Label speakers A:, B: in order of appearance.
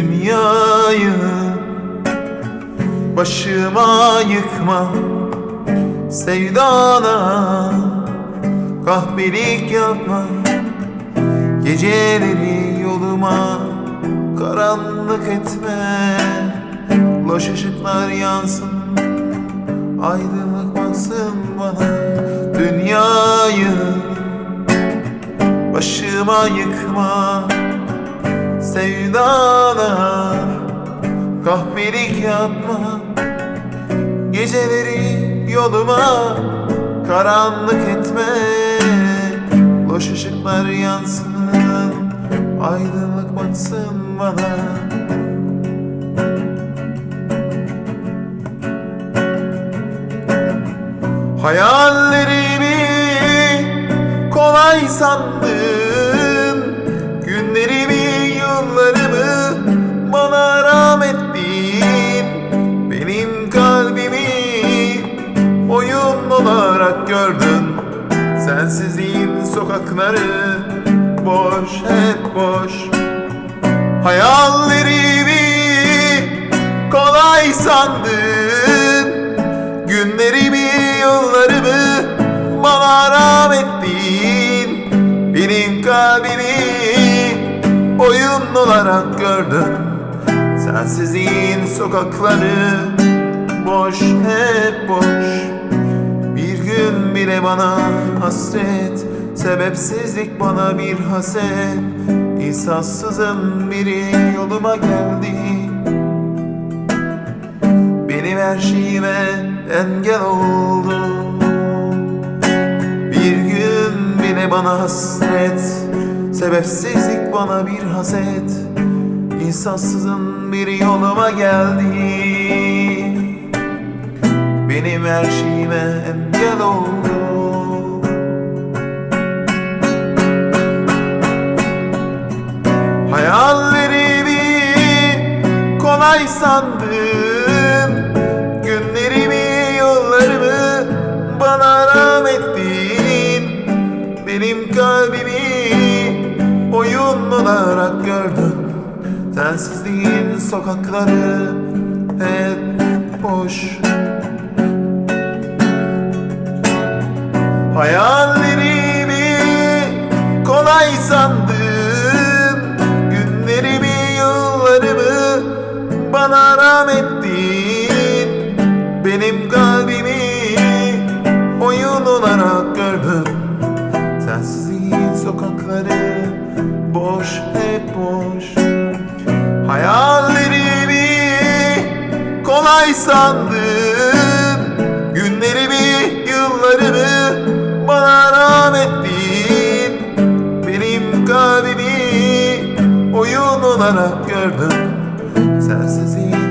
A: Dünyayı başıma yıkma Sevdana kahpelik yapma. Geceleri yoluma karanlık etme Loş ışıklar yansın Aydınlık baksın bana. Dünyayı başıma yıkma Sevdana kahpelik yapma. Geceleri yoluma karanlık etme. Loş ışıklar yansın Aydınlık baksın bana. Hayallerimi kolay sandın Sensizliğin sokakları boş hep boş. Hayallerimi kolay sandın. Günlerimi, yıllarımı bana rahmettin Benim kalbimi oyun olarak gördün. Sensizliğin sokakları boş hep boş gün bile bana hasret. Sebepsizlik bana bir haset. İnsansızın biri yoluma geldi. Benim her şeyime engel oldu. Bir gün bile bana hasret. Sebepsizlik bana bir haset. İnsansızın bir yoluma geldi her şeyime engel oldu Hayallerimi kolay sandım. Günlerimi, yollarımı bana rahmettin Benim kalbimi oyun olarak gördün. Sensizliğin sokakları hep boş Hayallerimi kolay sandım. Günlerimi, yıllarımı bana rahmettin Benim kalbimi oyun olarak gördün. Sensizliğin sokakları boş hep boş. Hayallerimi kolay sandın olarak gördüm. Sensizliğin